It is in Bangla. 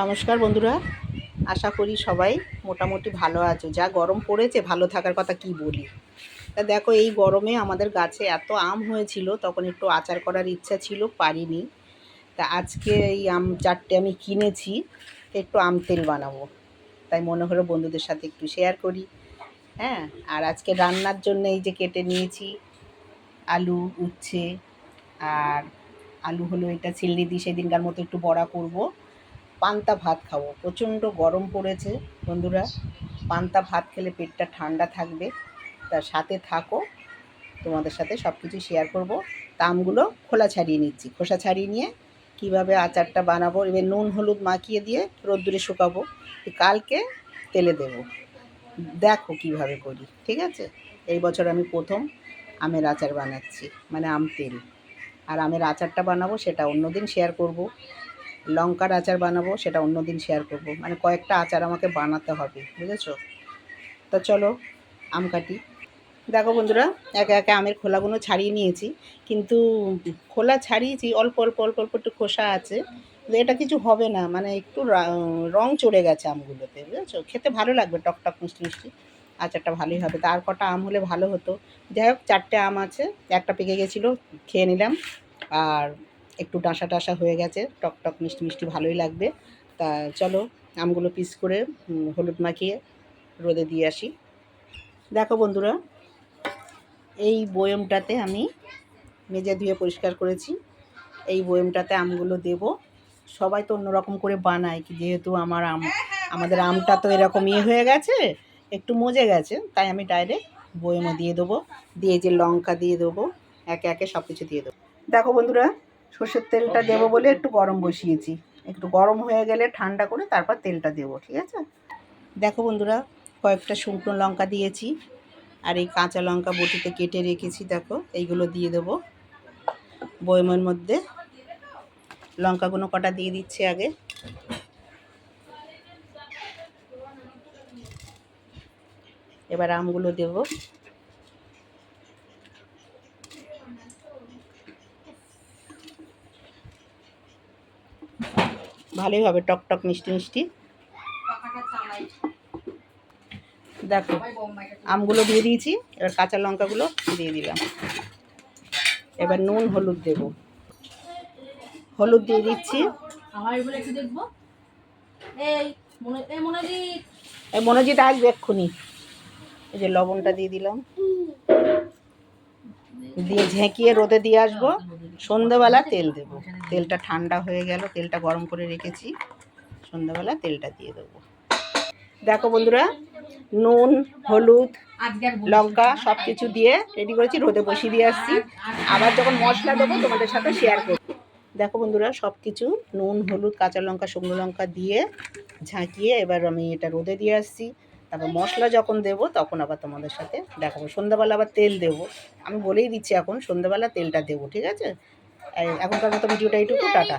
নমস্কার বন্ধুরা, আশা করি সবাই মোটামুটি ভালো আছো। যা গরম পড়েছে, ভালো থাকার কথা কি বলি? তা দেখো, এই গরমে আমাদের গাছে এত আম হয়েছিল, তখন একটু আচার করার ইচ্ছা ছিল, পারিনি। তা আজকে এই আম চারটে আমি কিনেছি, একটু আম তেল বানাবো। তাই মনে হলো বন্ধুদের সাথে একটু শেয়ার করি। হ্যাঁ আর আজকে রান্নার জন্য এই যে কেটে নিয়েছি, আলু, উচ্ছে, আর আলু হলো এটা চিল্লি দিয়ে সেদিনকার মতো একটু বড়া করব। পান্তা ভাত খাব। প্রচণ্ড গরম পড়েছে বন্ধুরা। পান্তা ভাত খেলে পেটটা ঠান্ডা থাকবে। তার সাথে থাকো, তোমাদের সাথে সব কিছু শেয়ার করব। তা আমগুলো খোলা ছাড়িয়ে নিচ্ছি। খোসা ছাড়িয়ে নিয়ে কীভাবে আচারটা বানাবো, এবার নুন, হলুদ মাখিয়ে দিয়ে রোদ্দুরে শুকাবো। কালকে তেলে দেবো। দেখো কীভাবে করি, ঠিক আছে? এই বছর আমি প্রথম আমের আচার বানাচ্ছি মানে আম তেল। আর আমের আচারটা বানাবো, সেটা অন্যদিন শেয়ার করব। লঙ্কার আচার বানাবো, সেটা অন্যদিন শেয়ার করব। মানে কয়েকটা আচার আমাকে বানাতে হবে, বুঝেছ? তো চলো, আম কাটি। দেখো বন্ধুরা, একে একে আমের খোলাগুলো ছাড়িয়ে নিয়েছি, কিন্তু খোলা ছাড়িয়েছি, অল্প অল্প অল্প অল্প একটু খোসা আছে। এটা কিছু হবে না মানে একটু রা- চড়ে গেছে আমগুলোতে, বুঝেছ? খেতে ভালো লাগবে, টক টক, মিষ্টি মিষ্টি। আচারটা ভালোই হবে। তার কটা আম হলে ভালো হতো। যাই হোক, চারটে আম আছে, একটা পেকে গেছিল, খেয়ে নিলাম। আর একটু ডাঁসা টাসা হয়ে গেছে, টক টক মিষ্টি মিষ্টি ভালোই লাগবে। তা চলো, আমগুলো পিস করে হলুদ মাখিয়ে রোদে দিয়ে আসি। দেখো বন্ধুরা, এই বয়মটাতে আমি মেজে ধুয়ে পরিষ্কার করেছি। এই বয়মটাতে আমগুলো দেব। সবাই তো অন্যরকম করে বানায় কি যেহেতু আমার আম, আমাদের আমটা তো এরকম ইয়ে হয়ে গেছে, একটু মজে গেছে, তাই আমি ডাইরেক্ট বয়মে দিয়ে দেবো, দিয়ে যে লঙ্কা দিয়ে দেবো, একে একে সব কিছু দিয়ে দেবো। দেখো বন্ধুরা সর্ষের তেলটা দেবো বলে একটু গরম বসিয়েছি। একটু গরম হয়ে গেলে ঠান্ডা করে তারপর তেলটা দেবো ঠিক আছে? দেখো বন্ধুরা কয়েকটা শুকনো লঙ্কা দিয়েছি আর এই কাঁচা লঙ্কা বটিতে কেটে রেখেছি দেখো এইগুলো দিয়ে দেবো। বয়মের মধ্যে লঙ্কাগুলো কটা দিয়ে দিচ্ছি আগে। এবার আমগুলো দেবো। ভালোই হবে টক টক মিষ্টি মিষ্টি। দেখো আমগুলো দিয়ে দিয়েছি এবার কাঁচা লঙ্কাগুলো দিয়ে দিলাম। এবার নুন হলুদ দেব। হলুদ দিয়ে দিচ্ছি। এই মনোজিৎ আসবে এক্ষুনি। এই যে লবণটা দিয়ে দিলাম। দিয়ে ঝেঁকিয়ে রোদে দিয়ে আসব। সন্ধ্যাবেলা তেল দেব। তেলটা ঠান্ডা হয়ে গেল, তেলটা গরম করে রেখেছি। সন্ধ্যাবেলা তেলটা দিয়ে দেবো। দেখো বন্ধুরা, নুন, হলুদ, লঙ্কা সব কিছু দিয়ে রেডি করেছি, রোদে বসিয়ে দিয়ে আসছি। আবার যখন মশলা দেবো, তোমাদের সাথে শেয়ার করব। দেখো বন্ধুরা সব কিছু নুন, হলুদ, কাঁচা লঙ্কা, শুকনো লঙ্কা দিয়ে ঝাঁকিয়ে এবার আমি এটা রোদে দিয়ে আসছি। তারপর মশলা যখন দেবো, তখন আবার তোমাদের সাথে দেখাবো। সন্ধ্যাবেলা আবার তেল দেবো। আমি বলেই দিচ্ছি এখন, সন্ধ্যাবেলা তেলটা দেবো, ঠিক আছে? এখনকার মতো ভিডিওটা এইটুকু টাটা।